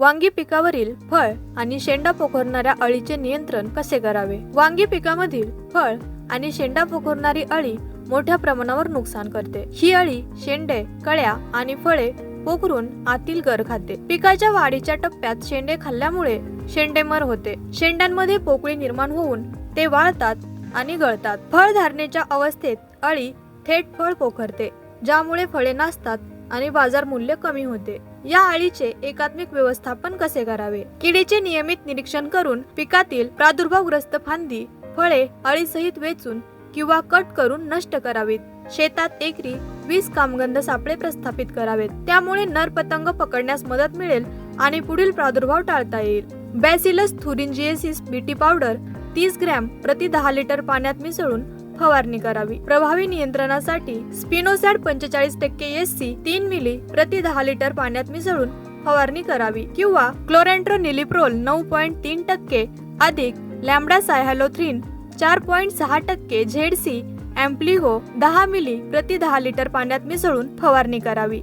वांगी पिकावरील फळ आणि शेंडा पोखरणाऱ्या अळीचे नियंत्रण कसे करावे? वांगी पिकामधील फळ आणि शेंडा पोखरणारी अळी मोठ्या प्रमाणावर नुकसान करते. ही अळी शेंडे कळ्या आणि फळे पोखरून आतील गर खाते. पिकाच्या वाढीच्या टप्प्यात शेंडे खाल्ल्यामुळे शेंडेमर होते. शेंड्यांमध्ये पोकळी निर्माण होऊन ते वाळतात आणि गळतात. फळ धारणेच्या अवस्थेत अळी थेट फळ पोखरते ज्यामुळे फळे नासतात आणि बाजार मूल्य कमी होते. या अळीचे एकात्मिक व्यवस्थापन कसे करावे? किडीचे नियमित निरीक्षण करून पिकातील प्रादुर्भावग्रस्त फांदी फळे अळीसहित वेचून किंवा कट करून नष्ट करावीत. शेतात एकरी वीस कामगंध सापळे प्रस्थापित करावेत. त्यामुळे नर पतंग पकडण्यास मदत मिळेल आणि पुढील प्रादुर्भाव टाळता येईल. बॅसिलस थुरिंजिएसिस बीटी पावडर तीस ग्रॅम प्रति दहा लिटर पाण्यात मिसळून फवारणी करावी. प्रभावी नियंत्रणासाठी स्पिनोसॅड पंचेचाळीस टक्के एस सी तीन मिली प्रति दहा लिटर पाण्यात मिसळून फवारणी करावी किंवा क्लोरेंट्रो निलिप्रोल नऊ पॉईंट तीन टक्के अधिक लॅमडा सायहॅलोथ्रीन चार पॉईंट सहा टक्के झेड सी अँप्लिहो दहा मिली प्रति दहा लिटर पाण्यात मिसळून फवारणी करावी.